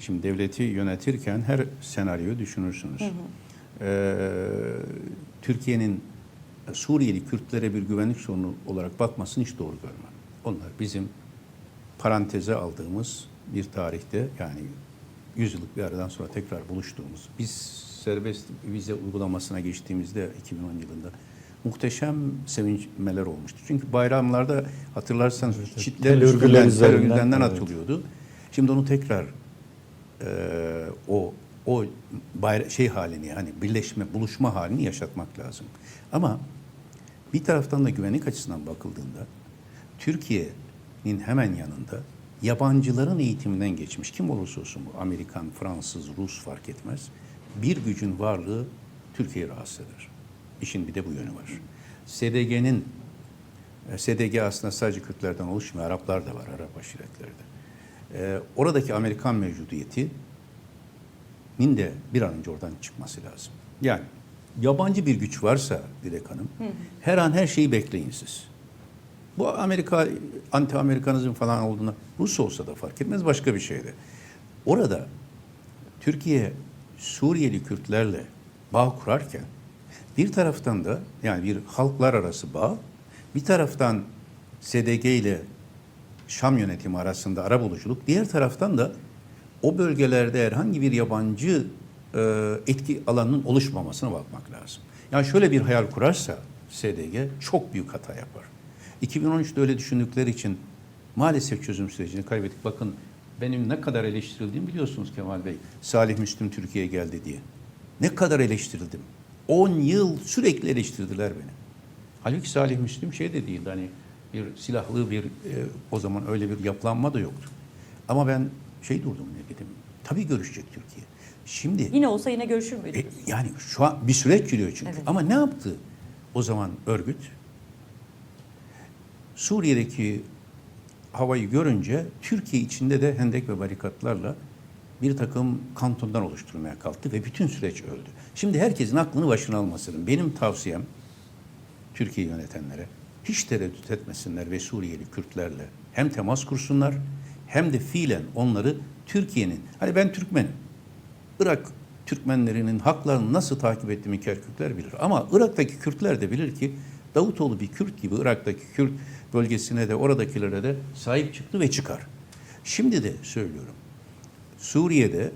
Şimdi devleti yönetirken her senaryoyu düşünürsünüz. Ee, Türkiye'nin Suriyeli Kürtlere bir güvenlik sorunu olarak bakmasını hiç doğru görmem. Onlar bizim paranteze aldığımız bir tarihte yani 100 yıllık bir aradan sonra tekrar buluştuğumuz. Biz serbest vize uygulamasına geçtiğimizde 2010 yılında muhteşem sevinçmeler olmuştu. Çünkü bayramlarda hatırlarsanız çitler Tel örgüler üzerinden, evet. atılıyordu. Şimdi onu tekrar e, o o bayra- şey halini hani birleşme, buluşma halini yaşatmak lazım. Ama bir taraftan da güvenlik açısından bakıldığında Türkiye'nin hemen yanında yabancıların eğitiminden geçmiş kim olursa olsun bu Amerikan, Fransız, Rus fark etmez. Bir gücün varlığı Türkiye'yi rahatsız eder. İşin bir de bu yönü var. SDG'nin e, SDG aslında sadece Kürtlerden oluşmuyor. Araplar da var, Arap aşiretlerde. Ee, oradaki Amerikan mevcudiyeti nin de bir an önce oradan çıkması lazım. Yani yabancı bir güç varsa Dilek Hanım, her an her şeyi bekleyin siz. Bu Amerika, anti Amerikanizm falan olduğuna Rus olsa da fark etmez başka bir şeyde. Orada Türkiye Suriyeli Kürtlerle bağ kurarken bir taraftan da yani bir halklar arası bağ, bir taraftan SDG ile Şam yönetimi arasında arabuluculuk, diğer taraftan da o bölgelerde herhangi bir yabancı e, etki alanının oluşmamasına bakmak lazım. Yani şöyle bir hayal kurarsa SDG çok büyük hata yapar. 2013'te öyle düşündükleri için maalesef çözüm sürecini kaybettik. Bakın benim ne kadar eleştirildiğimi biliyorsunuz Kemal Bey. Salih Müslüm Türkiye'ye geldi diye. Ne kadar eleştirildim. 10 yıl sürekli eleştirdiler beni. Halbuki Salih Müslüm şey de değildi hani bir silahlı bir e, o zaman öyle bir yapılanma da yoktu. Ama ben şey durdum ne dedim. Tabii görüşecek Türkiye. Şimdi Yine olsa yine görüşür e, müydünüz? yani şu an bir süreç yürüyor çünkü. Evet. Ama ne yaptı o zaman örgüt? Suriye'deki havayı görünce Türkiye içinde de hendek ve barikatlarla bir takım kantonlar oluşturmaya kalktı ve bütün süreç öldü. Şimdi herkesin aklını başına almasının benim tavsiyem Türkiye yönetenlere hiç tereddüt etmesinler ve Suriyeli Kürtlerle hem temas kursunlar hem de fiilen onları Türkiye'nin hani ben Türkmenim. Irak Türkmenlerinin haklarını nasıl takip ettiğimi Kerkükler bilir. Ama Irak'taki Kürtler de bilir ki Davutoğlu bir Kürt gibi Irak'taki Kürt bölgesine de oradakilere de sahip çıktı ve çıkar. Şimdi de söylüyorum. Suriye'de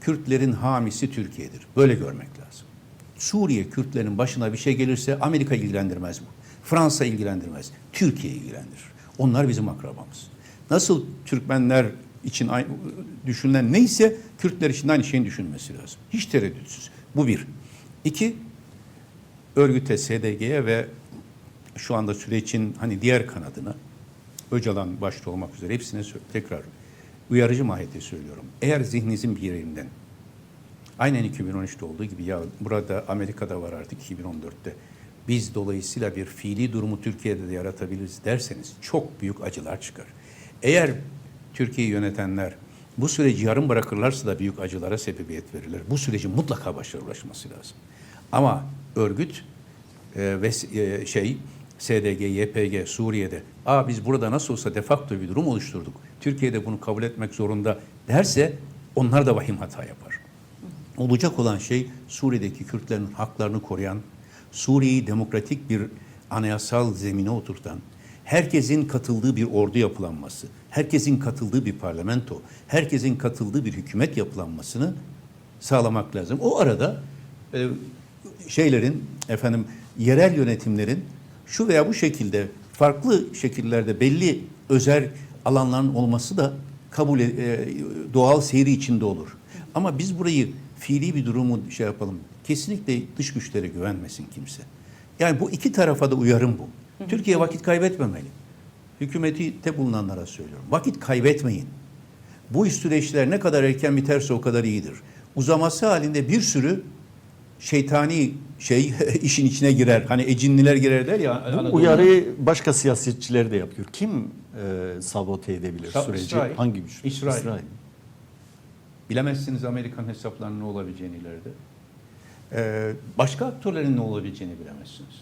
Kürtlerin hamisi Türkiye'dir. Böyle görmek lazım. Suriye Kürtlerin başına bir şey gelirse Amerika ilgilendirmez bu. Fransa ilgilendirmez. Türkiye ilgilendirir. Onlar bizim akrabamız. Nasıl Türkmenler için düşünülen neyse Kürtler için aynı şeyin düşünülmesi lazım. Hiç tereddütsüz. Bu bir. İki, örgüte, SDG'ye ve şu anda sürecin hani diğer kanadına Öcalan başta olmak üzere hepsine tekrar uyarıcı mahiyette söylüyorum. Eğer zihninizin bir yerinden aynen 2013'te olduğu gibi ya burada Amerika'da var artık 2014'te biz dolayısıyla bir fiili durumu Türkiye'de de yaratabiliriz derseniz çok büyük acılar çıkar. Eğer Türkiye'yi yönetenler bu süreci yarım bırakırlarsa da büyük acılara sebebiyet verirler. Bu sürecin mutlaka başarıya ulaşması lazım. Ama örgüt e, ve e, şey SDG, YPG Suriye'de Aa biz burada nasıl olsa defakto bir durum oluşturduk. Türkiye'de bunu kabul etmek zorunda derse onlar da vahim hata yapar. Olacak olan şey Suriye'deki Kürtlerin haklarını koruyan, Suriye'yi demokratik bir anayasal zemine oturtan, herkesin katıldığı bir ordu yapılanması, herkesin katıldığı bir parlamento, herkesin katıldığı bir hükümet yapılanmasını sağlamak lazım. O arada e, şeylerin efendim yerel yönetimlerin şu veya bu şekilde farklı şekillerde belli özel alanların olması da kabul e, doğal seyri içinde olur. Ama biz burayı fiili bir durumu şey yapalım. Kesinlikle dış güçlere güvenmesin kimse. Yani bu iki tarafa da uyarım bu. Türkiye vakit kaybetmemeli. Hükümeti bulunanlara söylüyorum. Vakit kaybetmeyin. Bu süreçler ne kadar erken biterse o kadar iyidir. Uzaması halinde bir sürü şeytani şey işin içine girer. Hani ecinliler girer der ya. Bu uyarıyı başka siyasetçiler de yapıyor. Kim e, sabote edebilir Sa- süreci? İsrail. Hangi güç? İsrail. Bilemezsiniz Amerikan hesaplarının ne olabileceğini ileride. Ee, başka aktörlerin ne olabileceğini bilemezsiniz.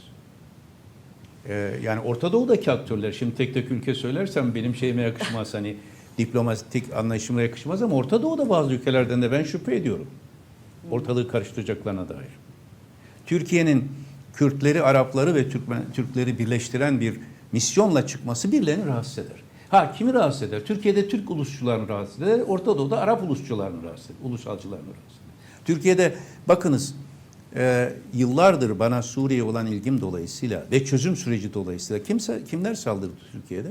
Ee, yani Orta Doğu'daki aktörler, şimdi tek tek ülke söylersem benim şeyime yakışmaz hani diplomatik anlayışıma yakışmaz ama Orta Doğu'da bazı ülkelerden de ben şüphe ediyorum. Ortalığı karıştıracaklarına dair. Türkiye'nin Kürtleri, Arapları ve Türkmen, Türkleri birleştiren bir misyonla çıkması birilerini rahatsız eder. Ha kimi rahatsız eder? Türkiye'de Türk ulusçularını rahatsız eder. Orta Doğu'da Arap ulusçularını rahatsız eder. Ulusalcılarını rahatsız eder. Türkiye'de bakınız e, yıllardır bana Suriye olan ilgim dolayısıyla ve çözüm süreci dolayısıyla kimse kimler saldırdı Türkiye'de?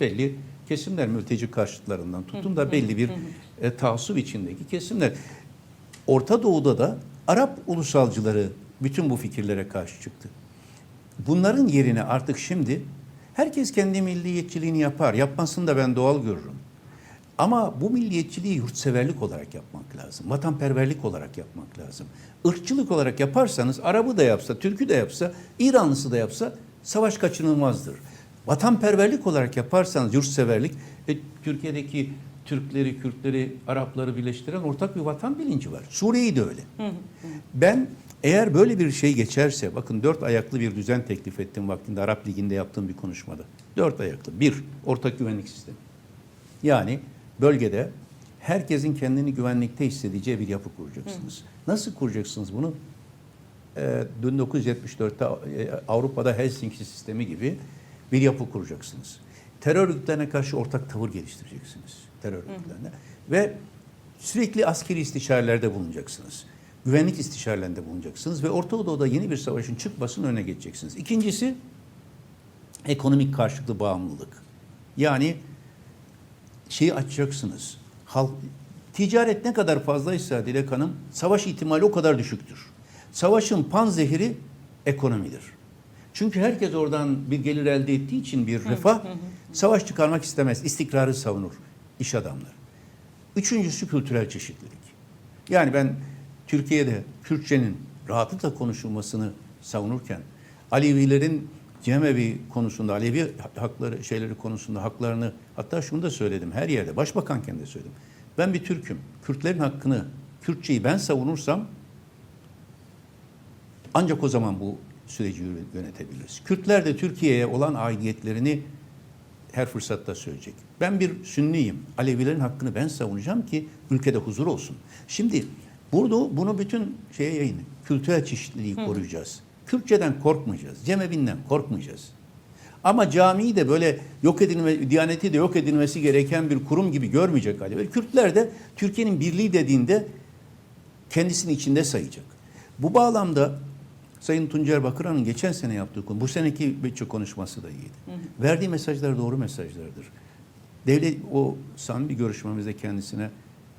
Belli kesimler mülteci karşıtlarından tutun da belli bir e, taassup içindeki kesimler. Orta Doğu'da da Arap ulusalcıları bütün bu fikirlere karşı çıktı. Bunların yerine artık şimdi herkes kendi milliyetçiliğini yapar. Yapmasını da ben doğal görürüm. Ama bu milliyetçiliği yurtseverlik olarak yapmak lazım. Vatanperverlik olarak yapmak lazım. Irkçılık olarak yaparsanız Arabı da yapsa, Türk'ü de yapsa, İranlısı da yapsa savaş kaçınılmazdır. Vatanperverlik olarak yaparsanız yurtseverlik, e, Türkiye'deki Türkleri, Kürtleri, Arapları birleştiren ortak bir vatan bilinci var. Suriye'yi de öyle. Ben eğer böyle bir şey geçerse, bakın dört ayaklı bir düzen teklif ettim vaktinde Arap Ligi'nde yaptığım bir konuşmada. Dört ayaklı. Bir, ortak güvenlik sistemi. Yani bölgede herkesin kendini güvenlikte hissedeceği bir yapı kuracaksınız. Nasıl kuracaksınız bunu? Ee, 1974'te e, Avrupa'da Helsinki sistemi gibi bir yapı kuracaksınız. Terör örgütlerine karşı ortak tavır geliştireceksiniz. Terör örgütlerine. Ve sürekli askeri istişarelerde bulunacaksınız. Güvenlik istişarelerinde bulunacaksınız ve Orta Doğu'da yeni bir savaşın çıkmasının önüne geçeceksiniz. İkincisi ekonomik karşılıklı bağımlılık. Yani şeyi açacaksınız. Halk, ticaret ne kadar fazlaysa Dilek Hanım, savaş ihtimali o kadar düşüktür. Savaşın panzehiri ekonomidir. Çünkü herkes oradan bir gelir elde ettiği için bir refah, savaş çıkarmak istemez, istikrarı savunur iş adamları. Üçüncüsü kültürel çeşitlilik. Yani ben Türkiye'de Kürtçenin rahatlıkla konuşulmasını savunurken Alevilerin Cemevi konusunda, Alevi hakları şeyleri konusunda haklarını hatta şunu da söyledim her yerde başbakanken de söyledim. Ben bir Türk'üm. Kürtlerin hakkını, Kürtçeyi ben savunursam ancak o zaman bu süreci yönetebiliriz. Kürtler de Türkiye'ye olan aidiyetlerini her fırsatta söyleyecek. Ben bir Sünniyim. Alevilerin hakkını ben savunacağım ki ülkede huzur olsun. Şimdi burada bunu bütün şeye yayın, kültürel çeşitliliği koruyacağız. Kürtçeden korkmayacağız. Cemevinden korkmayacağız. Ama camiyi de böyle yok edilme, diyaneti de yok edilmesi gereken bir kurum gibi görmeyecek Alevi. Kürtler de Türkiye'nin birliği dediğinde kendisini içinde sayacak. Bu bağlamda Sayın Tuncer Bakıran'ın geçen sene yaptığı konu, bu seneki bütçe konuşması da iyiydi. Verdiği mesajlar doğru mesajlardır. Devlet o samimi görüşmemizde kendisine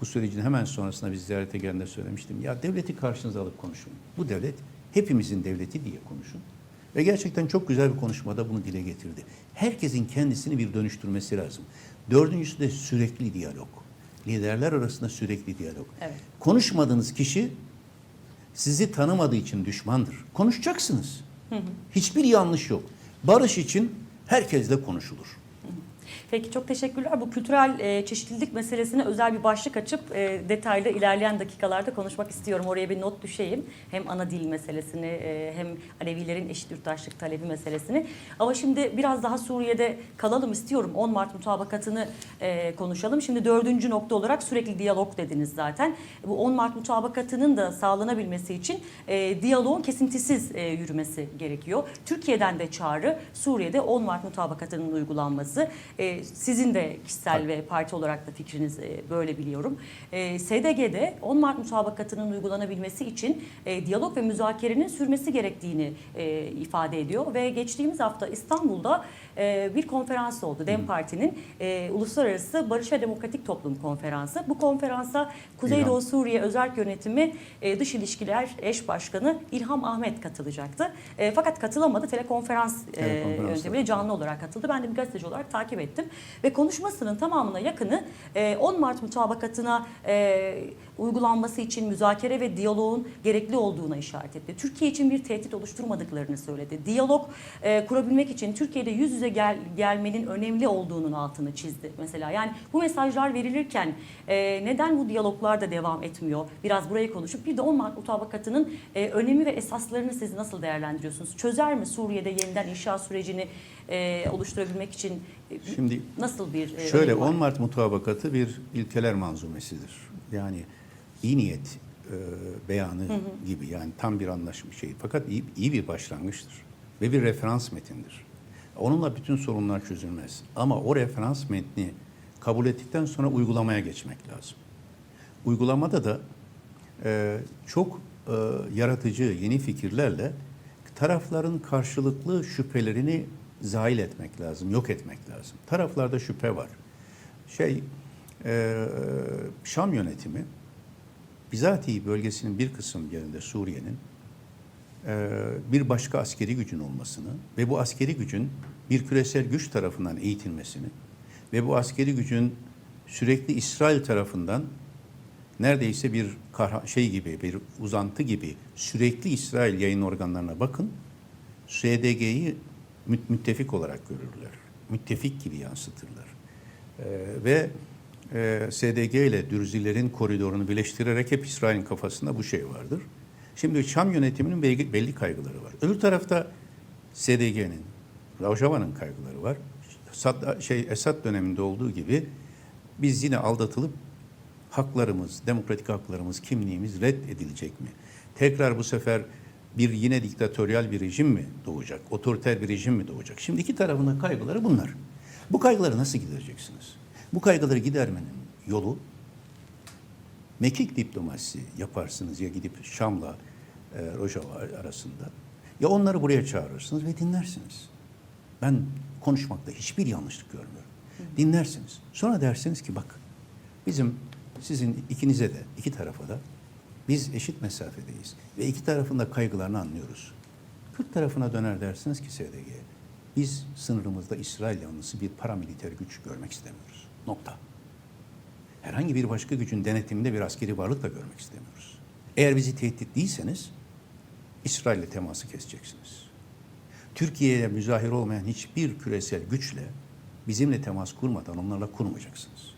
bu sürecin hemen sonrasında biz ziyarete geldiğinde söylemiştim. Ya devleti karşınıza alıp konuşun. Bu devlet hepimizin devleti diye konuşun. Ve gerçekten çok güzel bir konuşmada bunu dile getirdi. Herkesin kendisini bir dönüştürmesi lazım. Dördüncüsü de sürekli diyalog. Liderler arasında sürekli diyalog. Evet. Konuşmadığınız kişi sizi tanımadığı için düşmandır. Konuşacaksınız. Hiçbir yanlış yok. Barış için herkesle konuşulur. Peki çok teşekkürler. Bu kültürel e, çeşitlilik meselesine özel bir başlık açıp e, detaylı ilerleyen dakikalarda konuşmak istiyorum. Oraya bir not düşeyim. Hem ana dil meselesini e, hem Alevilerin eşit yurttaşlık talebi meselesini. Ama şimdi biraz daha Suriye'de kalalım istiyorum. 10 Mart mutabakatını e, konuşalım. Şimdi dördüncü nokta olarak sürekli diyalog dediniz zaten. Bu 10 Mart mutabakatının da sağlanabilmesi için e, diyaloğun kesintisiz e, yürümesi gerekiyor. Türkiye'den de çağrı Suriye'de 10 Mart mutabakatının uygulanması. E, sizin de kişisel ve parti olarak da fikriniz e, böyle biliyorum. E, SDG'de 10 Mart mutabakatının uygulanabilmesi için e, diyalog ve müzakerenin sürmesi gerektiğini e, ifade ediyor ve geçtiğimiz hafta İstanbul'da e, bir konferans oldu. DEM Parti'nin e, Uluslararası Barış ve Demokratik Toplum Konferansı. Bu konferansa Kuzeydoğu Suriye Özerk Yönetimi e, Dış İlişkiler Eş Başkanı İlham Ahmet katılacaktı. E, fakat katılamadı. Telekonferans, e, Telekonferans yöntemiyle canlı olarak katıldı. Ben de bir gazeteci olarak takip takip ettim. Ve konuşmasının tamamına yakını e, 10 Mart mutabakatına e, uygulanması için müzakere ve diyaloğun gerekli olduğuna işaret etti. Türkiye için bir tehdit oluşturmadıklarını söyledi. Diyalog e, kurabilmek için Türkiye'de yüz yüze gel, gelmenin önemli olduğunun altını çizdi mesela. Yani bu mesajlar verilirken e, neden bu diyaloglar da devam etmiyor? Biraz burayı konuşup bir de 10 Mart mutabakatının e, önemi ve esaslarını siz nasıl değerlendiriyorsunuz? Çözer mi Suriye'de yeniden inşa sürecini e, oluşturabilmek için e, Şimdi nasıl bir e, Şöyle önemi var? 10 Mart mutabakatı bir ilkeler manzumesidir. Yani iyi niyet e, beyanı gibi yani tam bir anlaşma şey. Fakat iyi, iyi bir başlangıçtır ve bir referans metindir. Onunla bütün sorunlar çözülmez. Ama o referans metni kabul ettikten sonra uygulamaya geçmek lazım. Uygulamada da e, çok e, yaratıcı yeni fikirlerle tarafların karşılıklı şüphelerini zahil etmek lazım, yok etmek lazım. Taraflarda şüphe var. Şey, e, Şam yönetimi bizatihi bölgesinin bir kısım yerinde Suriye'nin bir başka askeri gücün olmasını ve bu askeri gücün bir küresel güç tarafından eğitilmesini ve bu askeri gücün sürekli İsrail tarafından neredeyse bir şey gibi, bir uzantı gibi sürekli İsrail yayın organlarına bakın. SDG'yi mü- müttefik olarak görürler. Müttefik gibi yansıtırlar. Ee, ve e, SDG ile Dürzilerin koridorunu birleştirerek hep İsrail'in kafasında bu şey vardır. Şimdi Şam yönetiminin belli, kaygıları var. Öbür tarafta SDG'nin, Rojava'nın kaygıları var. Sad, şey, Esad döneminde olduğu gibi biz yine aldatılıp haklarımız, demokratik haklarımız, kimliğimiz reddedilecek mi? Tekrar bu sefer bir yine diktatöryal bir rejim mi doğacak? Otoriter bir rejim mi doğacak? Şimdi iki tarafın da kaygıları bunlar. Bu kaygıları nasıl gidereceksiniz? Bu kaygıları gidermenin yolu mekik diplomasisi yaparsınız ya gidip Şam'la e, Rojava arasında ya onları buraya çağırırsınız ve dinlersiniz. Ben konuşmakta hiçbir yanlışlık görmüyorum. Dinlersiniz. Sonra dersiniz ki bak bizim sizin ikinize de iki tarafa da biz eşit mesafedeyiz ve iki tarafın da kaygılarını anlıyoruz. Kürt tarafına döner dersiniz ki SDG'ye biz sınırımızda İsrail yanlısı bir paramiliter güç görmek istemiyoruz. Nokta. Herhangi bir başka gücün denetiminde bir askeri varlık da görmek istemiyoruz. Eğer bizi tehdit değilseniz İsrail'le teması keseceksiniz. Türkiye'ye müzahir olmayan hiçbir küresel güçle bizimle temas kurmadan onlarla kurmayacaksınız.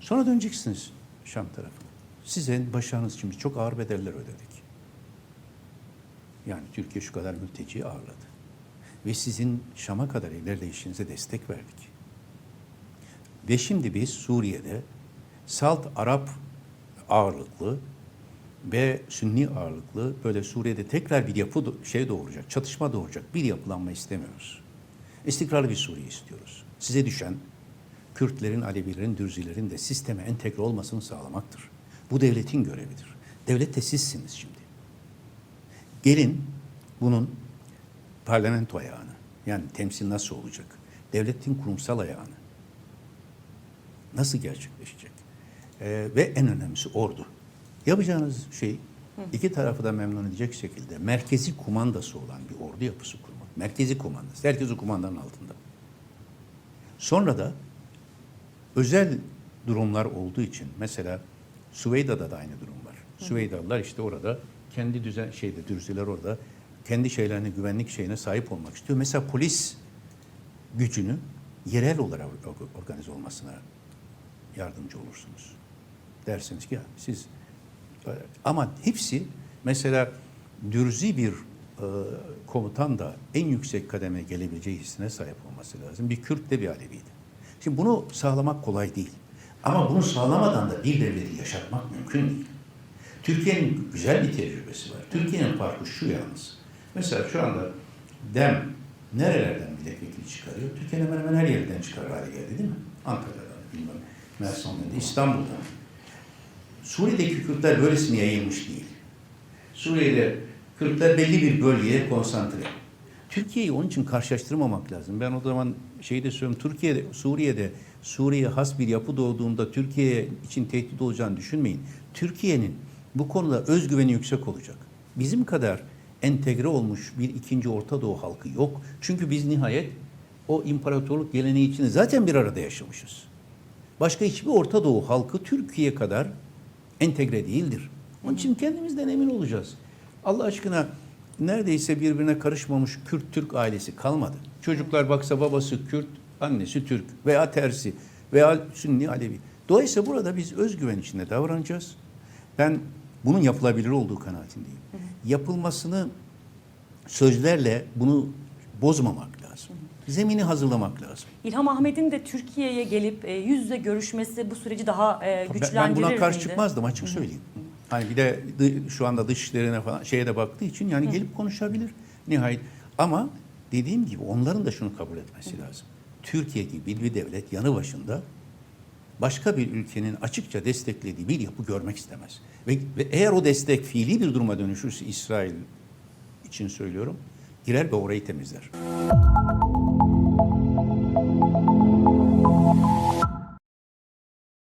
Sonra döneceksiniz Şam tarafına. Sizin başarınız için biz çok ağır bedeller ödedik. Yani Türkiye şu kadar mülteci ağırladı. Ve sizin Şam'a kadar ilerleyişinize destek verdik. Ve şimdi biz Suriye'de Salt Arap ağırlıklı ve Sünni ağırlıklı böyle Suriye'de tekrar bir yapı şey doğuracak, çatışma doğuracak bir yapılanma istemiyoruz. İstikrarlı bir Suriye istiyoruz. Size düşen Kürtlerin, Alevilerin, Dürzilerin de sisteme entegre olmasını sağlamaktır. Bu devletin görevidir. Devlet de sizsiniz şimdi. Gelin bunun parlamento ayağını, yani temsil nasıl olacak? Devletin kurumsal ayağını nasıl gerçekleşecek? Ee, ve en önemlisi ordu. Yapacağınız şey iki tarafı da memnun edecek şekilde merkezi kumandası olan bir ordu yapısı kurmak. Merkezi kumandası. Herkes o kumandanın altında. Sonra da özel durumlar olduğu için mesela Süveyda'da da aynı durum var. Süveydalılar işte orada kendi düzen şeyde Dürziler orada kendi şeylerine güvenlik şeyine sahip olmak istiyor. Mesela polis gücünü yerel olarak or- organize olmasına yardımcı olursunuz. Dersiniz ki ya siz ama hepsi mesela dürzi bir e, komutan da en yüksek kademe gelebileceği hissine sahip olması lazım. Bir Kürt de bir Aleviydi. Şimdi bunu sağlamak kolay değil. Ama bunu sağlamadan da bir devleti yaşatmak mümkün değil. Türkiye'nin güzel bir tecrübesi var. Türkiye'nin farkı şu yalnız. Mesela şu anda DEM nerelerden milletvekili çıkarıyor? Türkiye'nin hemen hemen her yerden çıkar hale geldi değil mi? Antalya'dan, bilmem, Mersin'den, İstanbul'dan. Suriye'deki Kürtler böylesine yayılmış değil. Suriye'de Kürtler belli bir bölgeye konsantre. Türkiye'yi onun için karşılaştırmamak lazım. Ben o zaman şeyde söylüyorum. Türkiye'de, Suriye'de Suriye has bir yapı doğduğunda Türkiye için tehdit olacağını düşünmeyin. Türkiye'nin bu konuda özgüveni yüksek olacak. Bizim kadar entegre olmuş bir ikinci Orta Doğu halkı yok. Çünkü biz nihayet o imparatorluk geleneği içinde zaten bir arada yaşamışız. Başka hiçbir Orta Doğu halkı Türkiye kadar entegre değildir. Onun için kendimizden emin olacağız. Allah aşkına neredeyse birbirine karışmamış Kürt-Türk ailesi kalmadı. Çocuklar baksa babası Kürt, annesi Türk veya tersi veya Sünni Alevi. Dolayısıyla burada biz özgüven içinde davranacağız. Ben bunun yapılabilir olduğu kanaatindeyim. Yapılmasını sözlerle bunu bozmamak. Zemini hazırlamak lazım. İlham Ahmet'in de Türkiye'ye gelip e, yüz yüze görüşmesi bu süreci daha e, güçlendirir Ben buna karşı miydi? çıkmazdım açık söyleyeyim. Hani bir de şu anda dışişlerine falan şeye de baktığı için yani gelip konuşabilir nihayet. Ama dediğim gibi onların da şunu kabul etmesi lazım. Türkiye gibi bir devlet yanı başında başka bir ülkenin açıkça desteklediği bir yapı görmek istemez. Ve, ve eğer o destek fiili bir duruma dönüşürse İsrail için söylüyorum girer ve orayı temizler.